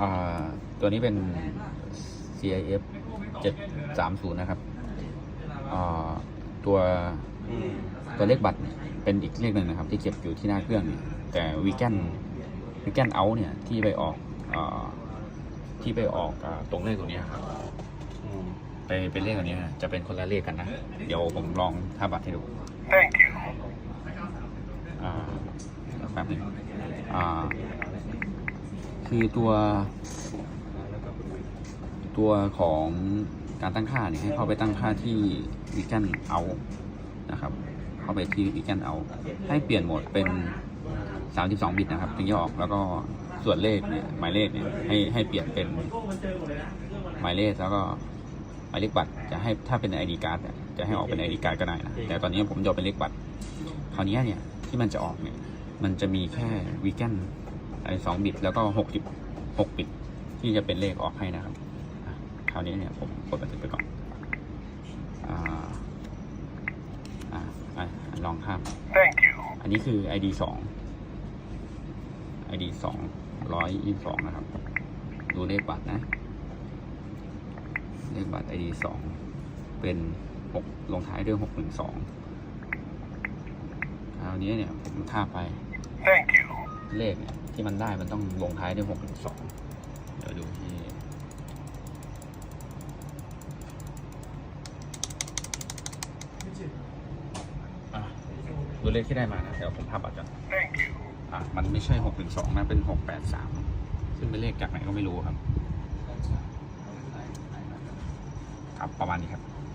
อ่าตัวนี้เป็น CIF 730 นะครับอ่าตัวอืมตัวเลขบัตรเนี่ยเป็นอีกเลขหนึ่งนะครับ ที่เก็บอยู่ที่หน้าเครื่องเนี่ยแต่วีแกนวีแกนเอาเนี่ยที่ไปออกอาที่ไปออกอาตรงเลขตัวเนี้ยครับอืมไปเป็นเลขตัวเนี้ยจะเป็นคนละเลขกันนะ เดี๋ยวผมลองท่าบัตรให้ดู Thank you. อ่าแป๊บหนึงอ่า คือตัวตัวของการตั้งค่าเนี่ยให้เข้าไปตั้งค่าที่วิกันเอานะครับ เข้าไปที่วิกันเอา ให้เปลี่ยนโหมดเป็น 32 บิตนะครับถึงจะออกแล้วก็ส่วนเลขเนี่ยหมายเลขเนี่ยให้ให้เปลี่ยนเป็นหมายเลขแล้วก็หมายเลขบัตรจะให้ถ้าเป็น ID card เนี่ยจะให้ออกเป็น ID card ก็ได้นะแต่ตอนนี้ผมจะเอาเป็นเลขบัตรคราวนี้เนี่ยที่มันจะออกเนี่ยมันจะมีแค่วีแกน ไอ้สองบิตแล้วก็หกสิบหกบิตที่จะเป็นเลขออกให้นะครับอะคราวนี้เนี่ยผมกดบันทึกไปก่อนอ่าอ่าอะลองข้าม Thank you. อันนี้คือ ID สอง ID สองร้อยยี่สองนะครับ ดูเลขบัตรนะ เลขบัตร ID สองเป็นหกลงท้ายด้วยหกหนึ่งสองคราวนี้เนี่ยผมท่าบไป Thank you. เลขเนี่ย ที่มันได้มันต้องลงท้ายด้วยหกหนึ่งสองเดี๋ยวดูที่อะดูเลขที่ได้มานะเดี๋ยวผมภาพบัตรก่อน Thank you. อะมันไม่ใช่หกหนึ่งสองนะเป็นหกแปดสามซึ่งเป็นเลขจากไหนก็ไม่รู้ครับ ครับประมาณนี้ครับ